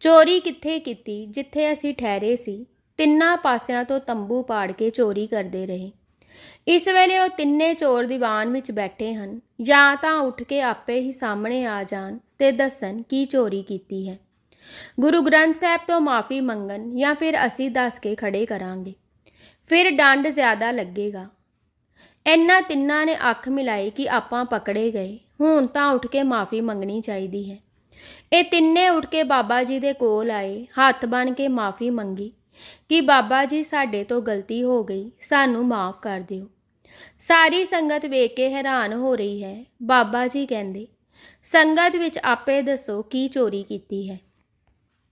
ਚੋਰੀ ਕਿੱਥੇ ਕੀਤੀ, ਜਿੱਥੇ ਅਸੀਂ ਠਹਿਰੇ ਸੀ, ਤਿੰਨਾਂ ਪਾਸਿਆਂ ਤੋਂ ਤੰਬੂ ਪਾੜ ਕੇ ਚੋਰੀ ਕਰਦੇ ਰਹੇ। ਇਸ ਵੇਲੇ ਉਹ ਤਿੰਨੇ ਚੋਰ ਦੀਵਾਨ ਵਿੱਚ ਬੈਠੇ ਹਨ, ਜਾਂ ਤਾਂ ਉੱਠ ਕੇ ਆਪੇ ਹੀ ਸਾਹਮਣੇ ਆ ਜਾਣ ਤੇ ਦੱਸਣ ਕੀ ਚੋਰੀ ਕੀਤੀ ਹੈ। ਗੁਰੂ ਗ੍ਰੰਥ ਸਾਹਿਬ ਤੋਂ ਮਾਫੀ ਮੰਗਣ ਜਾਂ ਫਿਰ ਅਸੀਂ ਦੱਸ ਕੇ ਖੜੇ ਕਰਾਂਗੇ। ਫਿਰ ਡੰਡ ਜ਼ਿਆਦਾ ਲੱਗੇਗਾ। ਇਹਨਾਂ ਤਿੰਨਾਂ ਨੇ ਅੱਖ ਮਿਲਾਈ ਕਿ ਆਪਾਂ ਪਕੜੇ ਗਏ, ਹੁਣ ਤਾਂ ਉੱਠ ਕੇ ਮਾਫੀ ਮੰਗਣੀ ਚਾਹੀਦੀ ਹੈ। ਇਹ ਤਿੰਨੇ ਉੱਠ ਕੇ ਬਾਬਾ ਜੀ ਦੇ ਕੋਲ ਆਏ, ਹੱਥ ਬਨ ਕੇ ਮਾਫੀ ਮੰਗੀ ਕਿ ਬਾਬਾ ਜੀ ਸਾਡੇ ਤੋਂ ਗਲਤੀ ਹੋ ਗਈ, ਸਾਨੂੰ ਮਾਫ ਕਰ ਦਿਓ। ਸਾਰੀ ਸੰਗਤ ਵੇਖ ਕੇ ਹੈਰਾਨ ਹੋ ਰਹੀ ਹੈ। ਬਾਬਾ ਜੀ ਕਹਿੰਦੇ, ਸੰਗਤ ਵਿੱਚ ਆਪੇ ਦੱਸੋ ਕੀ ਚੋਰੀ ਕੀਤੀ ਹੈ।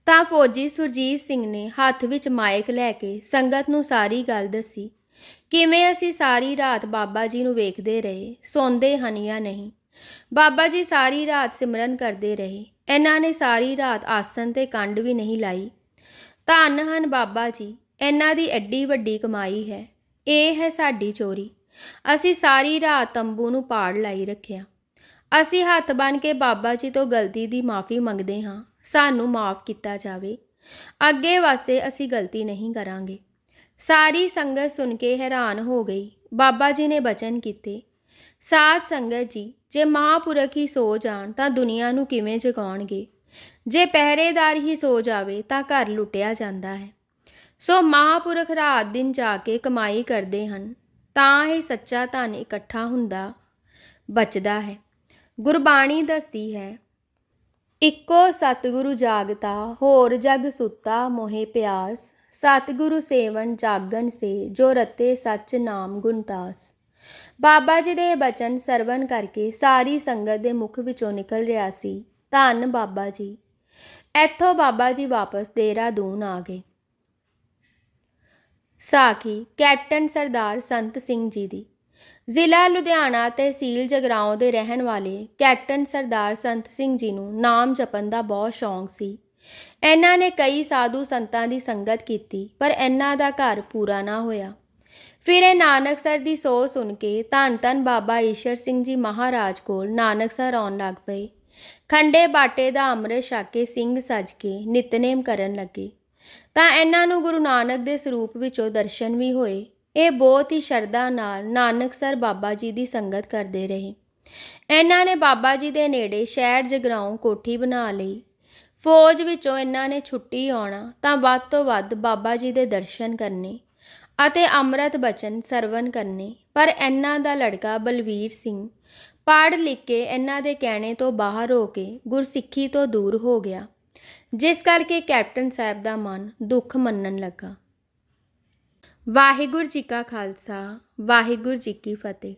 ਤਾਂ ਫੌਜੀ ਸੁਰਜੀਤ ਸਿੰਘ ਨੇ ਹੱਥ ਵਿੱਚ ਮਾਈਕ ਲੈ ਕੇ ਸੰਗਤ ਨੂੰ ਸਾਰੀ ਗੱਲ ਦੱਸੀ, ਕਿਵੇਂ ਅਸੀਂ ਸਾਰੀ ਰਾਤ ਬਾਬਾ ਜੀ ਨੂੰ ਵੇਖਦੇ ਰਹੇ, ਸੌਂਦੇ ਹਨ ਜਾਂ ਨਹੀਂ। ਬਾਬਾ ਜੀ ਸਾਰੀ ਰਾਤ ਸਿਮਰਨ ਕਰਦੇ ਰਹੇ। ਇਹਨਾਂ ਨੇ ਸਾਰੀ ਰਾਤ ਆਸਨ ਤੇ ਕੰਡ ਵੀ ਨਹੀਂ ਲਾਈ। ਧੰਨ ਹਨ ਬਾਬਾ ਜੀ, ਇਹਨਾਂ ਦੀ ਐਡੀ ਵੱਡੀ ਕਮਾਈ ਹੈ। ਇਹ ਹੈ ਸਾਡੀ ਚੋਰੀ। ਅਸੀਂ ਸਾਰੀ ਰਾਤ ਤੰਬੂ ਨੂੰ ਪਾੜ ਲਾਈ ਰੱਖਿਆ। ਅਸੀਂ ਹੱਥ ਬਨ ਕੇ ਬਾਬਾ ਜੀ ਤੋਂ ਗਲਤੀ ਦੀ ਮਾਫੀ ਮੰਗਦੇ ਹਾਂ। ਸਾਨੂੰ ਮਾਫ ਕੀਤਾ ਜਾਵੇ। ਅੱਗੇ ਵਾਸਤੇ ਅਸੀਂ ਗਲਤੀ ਨਹੀਂ ਕਰਾਂਗੇ। ਸਾਰੀ ਸੰਗਤ ਸੁਣ ਕੇ ਹੈਰਾਨ ਹੋ ਗਈ। ਬਾਬਾ ਜੀ ਨੇ ਬਚਨ ਕੀਤੇ। ਸਾਧ ਸੰਗਤ ਜੀ, ਜੇ ਮਹਾਂਪੁਰਖ ਹੀ ਸੋ ਜਾਣ ਤਾਂ ਦੁਨੀਆ ਨੂੰ ਕਿਵੇਂ ਜਗਾਉਣਗੇ? ਜੇ ਪਹਿਰੇਦਾਰ ਹੀ ਸੋ ਜਾਵੇ ਤਾਂ ਘਰ ਲੁੱਟਿਆ ਜਾਂਦਾ ਹੈ। ਸੋ ਮਹਾਂਪੁਰਖ ਰਾਤ ਦਿਨ ਜਾ ਕੇ ਕਮਾਈ ਕਰਦੇ ਹਨ, ਤਾਂ ਇਹ ਸੱਚਾ ਧਨ ਇਕੱਠਾ ਹੁੰਦਾ ਬਚਦਾ ਹੈ। ਗੁਰਬਾਣੀ ਦੱਸਦੀ ਹੈ, ਇੱਕੋ ਸਤਿਗੁਰੂ ਜਾਗਤਾ, ਹੋਰ ਜਗ ਸੁੱਤਾ ਮੋਹਿ ਪਿਆਸ। ਸਤਿਗੁਰੂ ਸੇਵਨ ਜਾਗਨ ਸੇ, ਜੋ ਰਤੇ ਸੱਚ ਨਾਮ ਗੁਣਤਾਸ ਬਾਬਾ ਜੀ ਦੇ ਬਚਨ ਸਰਵਣ ਕਰਕੇ ਸਾਰੀ ਸੰਗਤ ਦੇ ਮੁਖ ਵਿੱਚੋਂ ਨਿਕਲ ਰਿਹਾ ਸੀ। ਧੰਨ ਬਾਬਾ ਜੀ। ਇੱਥੋਂ ਬਾਬਾ ਜੀ ਵਾਪਸ ਦੇਹਰਾਦੂਨ ਆ ਗਏ। ਸਾਖੀ ਕੈਪਟਨ ਸਰਦਾਰ ਸੰਤ ਸਿੰਘ ਜੀ ਦੀ। ਜ਼ਿਲ੍ਹਾ ਲੁਧਿਆਣਾ ਤਹਿਸੀਲ ਜਗਰਾਉਂ ਦੇ ਰਹਿਣ ਵਾਲੇ ਕੈਪਟਨ ਸਰਦਾਰ ਸੰਤ ਸਿੰਘ ਜੀ ਨੂੰ ਨਾਮ ਜਪਣ ਦਾ ਬਹੁਤ ਸ਼ੌਂਕ ਸੀ। ਇਹਨਾਂ ਨੇ ਕਈ ਸਾਧੂ ਸੰਤਾਂ ਦੀ ਸੰਗਤ ਕੀਤੀ, ਪਰ ਇਹਨਾਂ ਦਾ ਘਰ ਪੂਰਾ ਨਾ ਹੋਇਆ। ਫਿਰ ਇਹ ਨਾਨਕਸਰ ਦੀ ਸੋ ਸੁਣ ਕੇ ਧੰਨ ਧੰਨ ਬਾਬਾ ਈਸ਼ਰ ਸਿੰਘ ਜੀ ਮਹਾਰਾਜ ਕੋਲ ਨਾਨਕਸਰ ਆਉਣ ਲੱਗ ਪਏ। ਖੰਡੇ ਬਾਟੇ ਦਾ ਅੰਮ੍ਰਿਤ ਛਕ ਕੇ ਸਿੰਘ ਸਜ ਕੇ ਨਿਤਨੇਮ ਕਰਨ ਲੱਗੇ। ਤਾਂ ਇਹਨਾਂ ਨੂੰ ਗੁਰੂ ਨਾਨਕ ਦੇ ਸਰੂਪ ਵਿੱਚੋਂ ਦਰਸ਼ਨ ਵੀ ਹੋਏ। ਇਹ ਬਹੁਤ ਹੀ ਸ਼ਰਧਾ ਨਾਲ ਨਾਨਕਸਰ ਬਾਬਾ ਜੀ ਦੀ ਸੰਗਤ ਕਰਦੇ ਰਹੇ। ਇਹਨਾਂ ਨੇ ਬਾਬਾ ਜੀ ਦੇ ਨੇੜੇ ਸ਼ਹਿਰ ਜਗਰਾਉਂ ਕੋਠੀ ਬਣਾ ਲਈ। ਫੌਜ ਵਿੱਚੋਂ ਇਹਨਾਂ ਨੇ ਛੁੱਟੀ ਆਉਣਾ ਤਾਂ ਵੱਧ ਤੋਂ ਵੱਧ ਬਾਬਾ ਜੀ ਦੇ ਦਰਸ਼ਨ ਕਰਨੇ। ਅਤੇ ਅੰਮ੍ਰਿਤ ਬਚਨ ਸਰਵਨ ਕਰਨੇ। ਪਰ ਇਹਨਾਂ ਦਾ ਲੜਕਾ ਬਲਵੀਰ ਸਿੰਘ ਪੜ੍ਹ ਲਿਖ ਕੇ ਇਹਨਾਂ ਦੇ ਕਹਿਣੇ ਤੋਂ ਬਾਹਰ ਹੋ ਕੇ ਗੁਰਸਿੱਖੀ ਤੋਂ ਦੂਰ ਹੋ ਗਿਆ। ਜਿਸ ਕਰਕੇ ਕੈਪਟਨ ਸਾਹਿਬ ਦਾ ਮਨ ਦੁੱਖ ਮੰਨਣ ਲੱਗਾ। ਵਾਹਿਗੁਰੂ ਜੀ ਕਾ ਖਾਲਸਾ, ਵਾਹਿਗੁਰੂ ਜੀ ਕੀ ਫਤਿਹ।